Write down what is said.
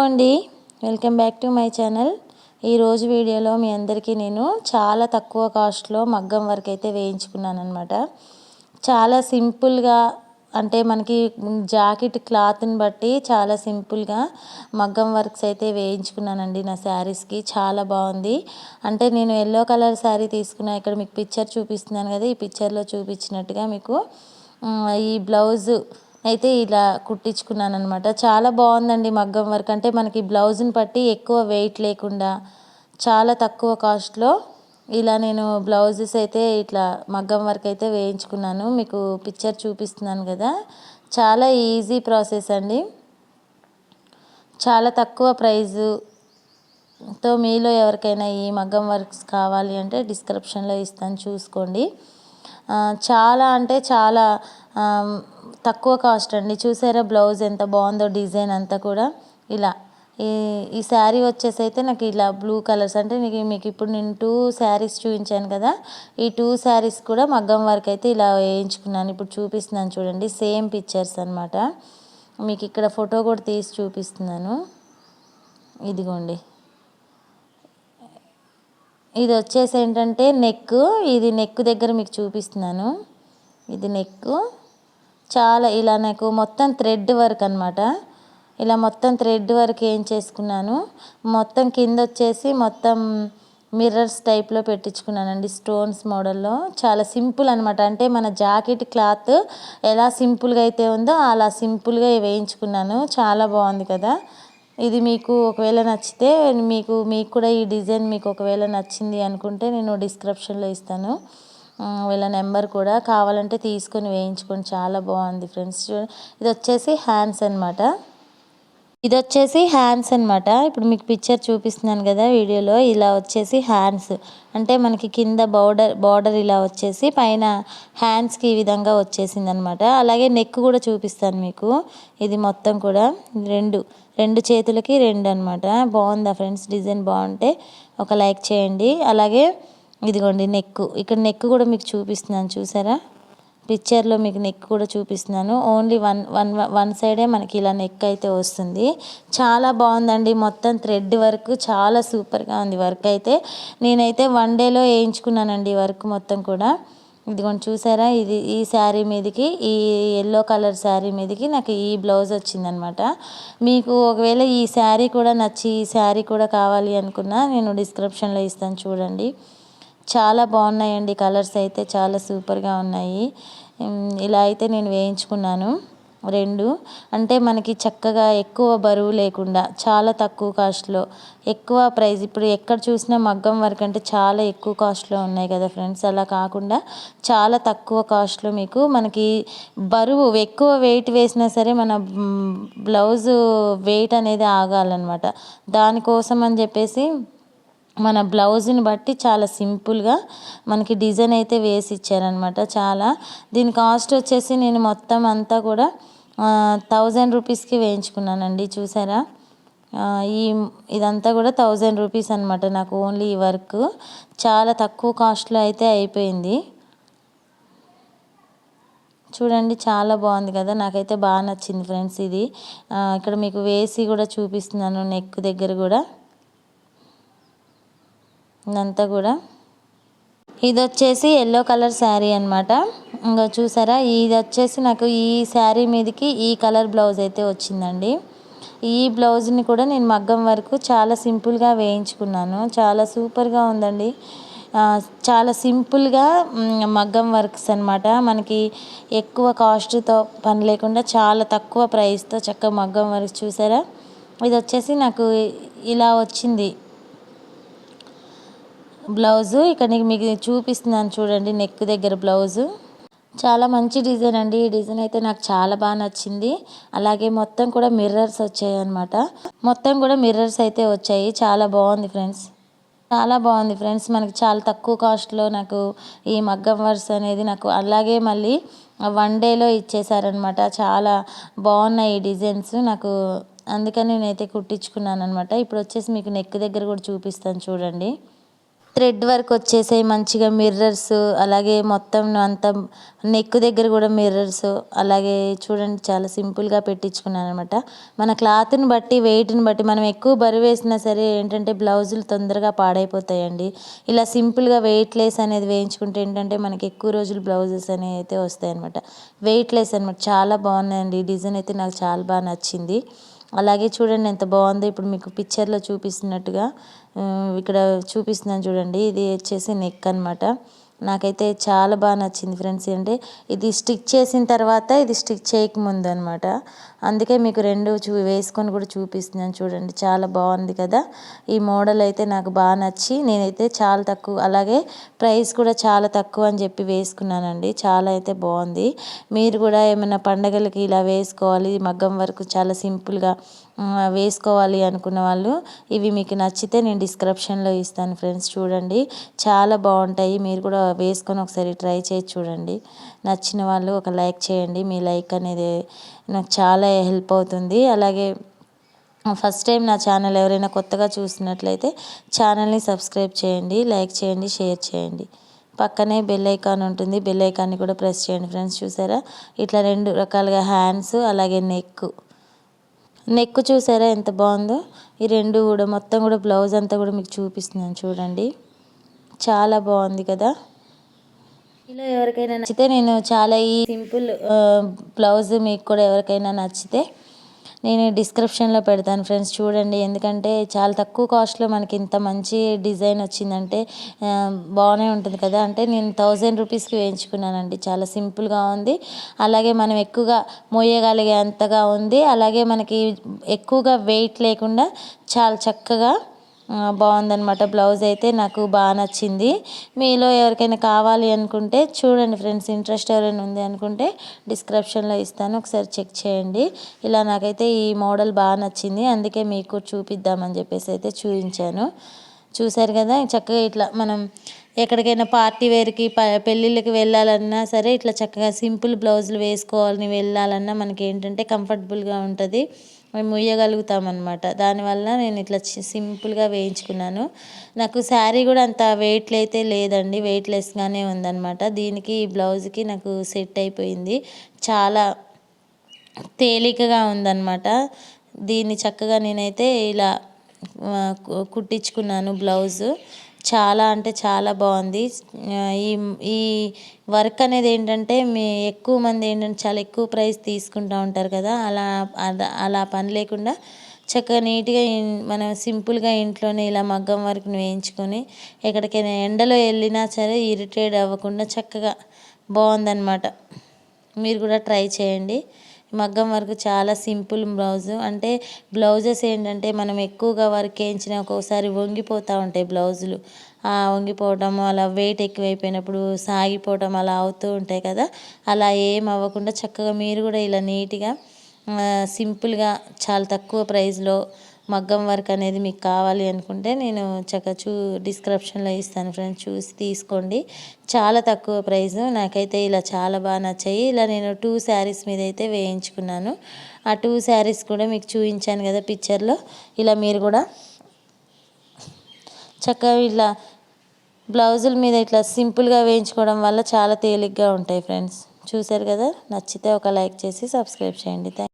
అండి welcome back to my channel. ఈరోజు వీడియోలో మీ అందరికీ నేను చాలా తక్కువ కాస్ట్లో మగ్గం వర్క్ అయితే వేయించుకున్నాను అనమాట చాలా సింపుల్గా అంటే మనకి జాకెట్ క్లాత్ని బట్టి చాలా సింపుల్గా మగ్గం వర్క్స్ అయితే వేయించుకున్నానండి నా శారీస్కి. చాలా బాగుంది. అంటే నేను ఎల్లో కలర్ శారీ తీసుకున్నా ఇక్కడ మీకు పిక్చర్ చూపిస్తున్నాను కదా ఈ పిక్చర్లో చూపించినట్టుగా మీకు ఈ బ్లౌజు అయితే ఇలా కుట్టించుకున్నాను అనమాట చాలా బాగుందండి మగ్గం వర్క్. అంటే మనకి బ్లౌజ్ని బట్టి ఎక్కువ వెయిట్ లేకుండా చాలా తక్కువ కాస్ట్లో ఇలా నేను బ్లౌజెస్ అయితే ఇట్లా మగ్గం వర్క్ అయితే వేయించుకున్నాను. మీకు పిక్చర్ చూపిస్తున్నాను కదా. చాలా ఈజీ ప్రాసెస్ అండి. చాలా తక్కువ ప్రైజుతో మీలో ఎవరికైనా ఈ మగ్గం వర్క్స్ కావాలి అంటే డిస్క్రిప్షన్లో ఇస్తాను చూసుకోండి. చాలా అంటే చాలా తక్కువ కాస్ట్ అండి. చూసారా బ్లౌజ్ ఎంత బాగుందో డిజైన్ అంతా కూడా. ఇలా. ఈ ఈ శారీ వచ్చేసి అయితే నాకు ఇలా బ్లూ కలర్స్ అంటే నీకు మీకు ఇప్పుడు నేను టూ శారీస్ చూపించాను కదా. ఈ టూ శారీస్ కూడా మగ్గం వర్క్ అయితే ఇలా వేయించుకున్నాను. ఇప్పుడు చూపిస్తున్నాను చూడండి. సేమ్ పిక్చర్స్ అనమాట మీకు ఇక్కడ ఫోటో కూడా తీసి చూపిస్తున్నాను. ఇదిగోండి. ఇది వచ్చేసి ఏంటంటే నెక్ ఇది నెక్ దగ్గర మీకు చూపిస్తున్నాను. ఇది నెక్ చాలా ఇలా నాకు మొత్తం థ్రెడ్ వర్క్ అనమాట ఇలా మొత్తం థ్రెడ్ వర్క్ ఏం చేసుకున్నాను. మొత్తం కింద వచ్చేసి మొత్తం మిర్రర్స్ టైప్లో పెట్టించుకున్నానండి స్టోన్స్ మోడల్లో చాలా సింపుల్ అనమాట అంటే మన జాకెట్ క్లాత్ ఎలా సింపుల్గా అయితే ఉందో అలా సింపుల్గా వేయించుకున్నాను. చాలా బాగుంది కదా. ఇది మీకు ఒకవేళ నచ్చితే మీకు మీకు కూడా ఈ డిజైన్ మీకు ఒకవేళ నచ్చింది అనుకుంటే నేను డిస్క్రిప్షన్లో ఇస్తాను. వీళ్ళ నెంబర్ కూడా కావాలంటే తీసుకొని వేయించుకొని చాలా బాగుంది ఫ్రెండ్స్. ఇది వచ్చేసి హ్యాండ్స్ అనమాట ఇది వచ్చేసి హ్యాండ్స్ అనమాట ఇప్పుడు మీకు పిక్చర్ చూపిస్తున్నాను కదా వీడియోలో. ఇలా వచ్చేసి హ్యాండ్స్. అంటే మనకి కింద బార్డర్ బార్డర్ ఇలా వచ్చేసి పైన హ్యాండ్స్కి ఈ విధంగా వచ్చేసింది అనమాట అలాగే నెక్ కూడా చూపిస్తాను మీకు. ఇది మొత్తం కూడా రెండు రెండు చేతులకి రెండు అనమాట బాగుందా ఫ్రెండ్స్? డిజైన్ బాగుంటే ఒక లైక్ చేయండి. అలాగే ఇదిగోండి నెక్ ఇక్కడ నెక్ కూడా మీకు చూపిస్తున్నాను చూసారా? పిక్చర్లో మీకు నెక్ కూడా చూపిస్తున్నాను. ఓన్లీ వన్ వన్ వన్ సైడే మనకి ఇలా నెక్ అయితే వస్తుంది. చాలా బాగుందండి మొత్తం థ్రెడ్ వర్క్. చాలా సూపర్గా ఉంది వర్క్ అయితే. నేనైతే వన్ డేలో వేయించుకున్నానండి వర్క్ మొత్తం కూడా. ఇదిగోండి చూసారా? ఇది ఈ శారీ మీదకి ఈ ఎల్లో కలర్ శారీ మీదకి నాకు ఈ బ్లౌజ్ వచ్చిందనమాట. మీకు ఒకవేళ ఈ శారీ కూడా నచ్చి ఈ శారీ కూడా కావాలి అనుకున్నా నేను డిస్క్రిప్షన్లో ఇస్తాను చూడండి. చాలా బాగున్నాయండి కలర్స్ అయితే చాలా సూపర్గా ఉన్నాయి. ఇలా అయితే నేను వేయించుకున్నాను రెండు. అంటే మనకి చక్కగా ఎక్కువ బరువు లేకుండా చాలా తక్కువ కాస్ట్లో ఎక్కువ ప్రైస్ ఇప్పుడు ఎక్కడ చూసినా మగ్గం వర్క్ అంటే చాలా ఎక్కువ కాస్ట్లో ఉన్నాయి కదా ఫ్రెండ్స్. అలా కాకుండా చాలా తక్కువ కాస్ట్లో మీకు మనకి బరువు ఎక్కువ వెయిట్ వేసినా సరే మన బ్లౌజ్ వెయిట్ అనేది ఆగాలన్నమాట. దానికోసం అని చెప్పేసి మన బ్లౌజ్ని బట్టి చాలా సింపుల్గా మనకి డిజైన్ అయితే వేసి ఇచ్చారనమాట చాలా. దీని కాస్ట్ వచ్చేసి నేను మొత్తం అంతా కూడా థౌజండ్ రూపీస్కి వేయించుకున్నానండి చూసారా? ఈ ఇదంతా కూడా థౌజండ్ రూపీస్ అనమాట నాకు ఓన్లీ ఈ వర్క్. చాలా తక్కువ కాస్ట్లో అయితే అయిపోయింది. చూడండి చాలా బాగుంది కదా నాకైతే బాగా నచ్చింది ఫ్రెండ్స్ ఇది. ఇక్కడ మీకు వేసి కూడా చూపిస్తున్నాను నెక్ దగ్గర కూడా. ఇదంతా కూడా. ఇది వచ్చేసి ఎల్లో కలర్ శారీ అనమాట ఇంకా చూసారా? ఇది వచ్చేసి నాకు ఈ శారీ మీదకి ఈ కలర్ బ్లౌజ్ అయితే వచ్చిందండి. ఈ బ్లౌజ్ని కూడా నేను మగ్గం వరకు చాలా సింపుల్గా వేయించుకున్నాను. చాలా సూపర్గా ఉందండి. చాలా సింపుల్గా మగ్గం వర్క్స్ అనమాట మనకి ఎక్కువ కాస్ట్తో పని లేకుండా చాలా తక్కువ ప్రైస్తో చక్కగా మగ్గం వర్క్ చూసారా? ఇది వచ్చేసి నాకు ఇలా వచ్చింది. బ్లౌజు ఇక్కడ మీకు చూపిస్తున్నాను చూడండి నెక్ దగ్గర బ్లౌజు. చాలా మంచి డిజైన్ అండి. ఈ డిజైన్ అయితే నాకు చాలా బాగా నచ్చింది. అలాగే మొత్తం కూడా మిర్రర్స్ వచ్చాయి అనమాట మొత్తం కూడా మిర్రర్స్ అయితే వచ్చాయి. చాలా బాగుంది ఫ్రెండ్స్ చాలా బాగుంది ఫ్రెండ్స్ మనకి చాలా తక్కువ కాస్ట్లో నాకు ఈ మగ్గం వర్స్ అనేది నాకు అలాగే మళ్ళీ వన్ డేలో ఇచ్చేసారనమాట చాలా బాగున్నాయి ఈ డిజైన్స్ నాకు అందుకని నేనైతే కుట్టించుకున్నాను అనమాట ఇప్పుడు వచ్చేసి మీకు నెక్ దగ్గర కూడా చూపిస్తాను చూడండి. థ్రెడ్ వర్క్ వచ్చేసాయి మంచిగా మిర్రర్స్ అలాగే మొత్తం అంతా నెక్ దగ్గర కూడా మిర్రర్స్ అలాగే చూడండి చాలా సింపుల్గా పెట్టించుకున్నాను అనమాట మన క్లాత్ని బట్టి వెయిట్ని బట్టి మనం ఎక్కువ బరువు వేసినా సరే ఏంటంటే బ్లౌజులు తొందరగా పాడైపోతాయండి. ఇలా సింపుల్గా వెయిట్ లెస్ అనేది వేయించుకుంటే ఏంటంటే మనకి ఎక్కువ రోజులు బ్లౌజెస్ అనేవి అయితే వస్తాయి అనమాట వెయిట్ లెస్ అనమాట చాలా బాగున్నాయండి. ఈ డిజైన్ అయితే నాకు చాలా బాగా నచ్చింది. అలాగే చూడండి ఎంత బాగుందో. ఇప్పుడు మీకు పిక్చర్లో చూపిస్తున్నట్టుగా ఇక్కడ చూపిస్తున్నాను చూడండి. ఇది వచ్చేసి నెక్ అనమాట నాకైతే చాలా బాగా నచ్చింది ఫ్రెండ్స్ అంటే ఇది స్టిక్ చేసిన తర్వాత ఇది స్టిక్ చేయకముందు అనమాట అందుకే మీకు రెండు చూ వేసుకొని కూడా చూపిస్తున్నాను చూడండి. చాలా బాగుంది కదా. ఈ మోడల్ అయితే నాకు బాగా నచ్చి నేనైతే చాలా తక్కువ అలాగే ప్రైస్ కూడా చాలా తక్కువ అని చెప్పి వేసుకున్నానండి. చాలా అయితే బాగుంది. మీరు కూడా ఏమైనా పండగలకి ఇలా వేసుకోవాలి మగ్గం వరకు చాలా సింపుల్గా వేసుకోవాలి అనుకున్న వాళ్ళు ఇవి మీకు నచ్చితే నేను డిస్క్రిప్షన్లో ఇస్తాను ఫ్రెండ్స్ చూడండి. చాలా బాగుంటాయి. మీరు కూడా వేసుకొని ఒకసారి ట్రై చేసి చూడండి. నచ్చిన వాళ్ళు ఒక లైక్ చేయండి. మీ లైక్ అనేది నాకు చాలా హెల్ప్ అవుతుంది. అలాగే ఫస్ట్ టైం నా ఛానల్ ఎవరైనా కొత్తగా చూసినట్లయితే ఛానల్ని సబ్స్క్రైబ్ చేయండి లైక్ చేయండి షేర్ చేయండి. పక్కనే బెల్ ఐకాన్ ఉంటుంది. బెల్ ఐకాన్ని కూడా ప్రెస్ చేయండి ఫ్రెండ్స్. చూసారా? ఇట్లా రెండు రకాలుగా హ్యాండ్స్ అలాగే నెక్. నెక్ చూసారా ఎంత బాగుందో? ఈ రెండు కూడా మొత్తం కూడా బ్లౌజ్ అంతా కూడా మీకు చూపిస్తున్నాను చూడండి. చాలా బాగుంది కదా? ఇలా ఎవరికైనా నచ్చితే నేను చాలా ఈ సింపుల్ బ్లౌజ్ మీకు కూడా ఎవరికైనా నచ్చితే నేను డిస్క్రిప్షన్లో పెడతాను ఫ్రెండ్స్. చూడండి ఎందుకంటే చాలా తక్కువ కాస్ట్లో మనకి ఇంత మంచి డిజైన్ వచ్చిందంటే బాగానే ఉంటుంది కదా. అంటే నేను థౌజండ్ రూపీస్కి వేయించుకున్నానండి. చాలా సింపుల్గా ఉంది. అలాగే మనం ఎక్కువగా మోయగలిగే అంతగా ఉంది. అలాగే మనకి ఎక్కువగా వెయిట్ లేకుండా చాలా చక్కగా బాగుందనమాట బ్లౌజ్ అయితే నాకు బాగా నచ్చింది. మీలో ఎవరికైనా కావాలి అనుకుంటే చూడండి ఫ్రెండ్స్ ఇంట్రెస్ట్ ఎవరైనా ఉంది అనుకుంటే డిస్క్రిప్షన్లో ఇస్తాను. ఒకసారి చెక్ చేయండి. ఇలా నాకైతే ఈ మోడల్ బాగా నచ్చింది. అందుకే మీకు చూపిద్దామని చెప్పేసి అయితే చూపించాను. చూశారు కదా చక్కగా ఇట్లా మనం ఎక్కడికైనా పార్టీ వేర్కి ప పెళ్ళిళ్ళకి వెళ్ళాలన్నా సరే ఇట్లా చక్కగా సింపుల్ బ్లౌజులు వేసుకోవాలని వెళ్ళాలన్నా మనకి ఏంటంటే కంఫర్టబుల్గా ఉంటుంది. మేము ముయ్యగలుగుతామన్నమాట దానివల్ల నేను ఇట్లా సింపుల్గా వేయించుకున్నాను. నాకు శారీ కూడా అంత వెయిట్ అయితే లేదండి. వెయిట్ లెస్గానే ఉందన్నమాట. దీనికి ఈ బ్లౌజ్కి నాకు సెట్ అయిపోయింది. చాలా తేలికగా ఉందన్నమాట. దీన్ని చక్కగా నేనైతే ఇలా కుట్టించుకున్నాను బ్లౌజు. చాలా అంటే చాలా బాగుంది. ఈ ఈ వర్క్ అనేది ఏంటంటే మీ ఎక్కువ మంది ఏంటంటే చాలా ఎక్కువ ప్రైస్ తీసుకుంటూ ఉంటారు కదా. అలా అలా పని లేకుండా చక్కగా నీట్గా మనం సింపుల్గా ఇంట్లోనే ఇలా మగ్గం వర్క్ని వేయించుకొని ఎక్కడికైనా ఎండలో వెళ్ళినా సరే ఇరిటేట్ అవ్వకుండా చక్కగా బాగుందన్నమాట. మీరు కూడా ట్రై చేయండి. మగ్గం వర్క్ చాలా సింపుల్ బ్లౌజ్. అంటే బ్లౌజెస్ ఏంటంటే మనం ఎక్కువగా వర్క్ వేయించిన ఒక్కోసారి వంగిపోతూ ఉంటాయి బ్లౌజులు. వంగిపోవటం అలా వెయిట్ ఎక్కువైపోయినప్పుడు సాగిపోవటం అలా అవుతూ ఉంటాయి కదా. అలా ఏం అవ్వకుండా చక్కగా మీరు కూడా ఇలా నీట్గా సింపుల్గా చాలా తక్కువ ప్రైస్లో మగ్గం వర్క్ అనేది మీకు కావాలి అనుకుంటే నేను చక్కగా చూ డిస్క్రిప్షన్లో ఇస్తాను ఫ్రెండ్స్. చూసి తీసుకోండి. చాలా తక్కువ ప్రైస్. నాకైతే ఇలా చాలా బాగా నచ్చాయి. ఇలా నేను టూ శారీస్ మీద అయితే వేయించుకున్నాను. ఆ టూ శారీస్ కూడా మీకు చూపించాను కదా పిక్చర్లో. ఇలా మీరు కూడా చక్కగా ఇలా బ్లౌజుల మీద ఇట్లా సింపుల్గా వేయించుకోవడం వల్ల చాలా తేలిగ్గా ఉంటాయి ఫ్రెండ్స్. చూసారు కదా? నచ్చితే ఒక లైక్ చేసి సబ్స్క్రైబ్ చేయండి. థ్యాంక్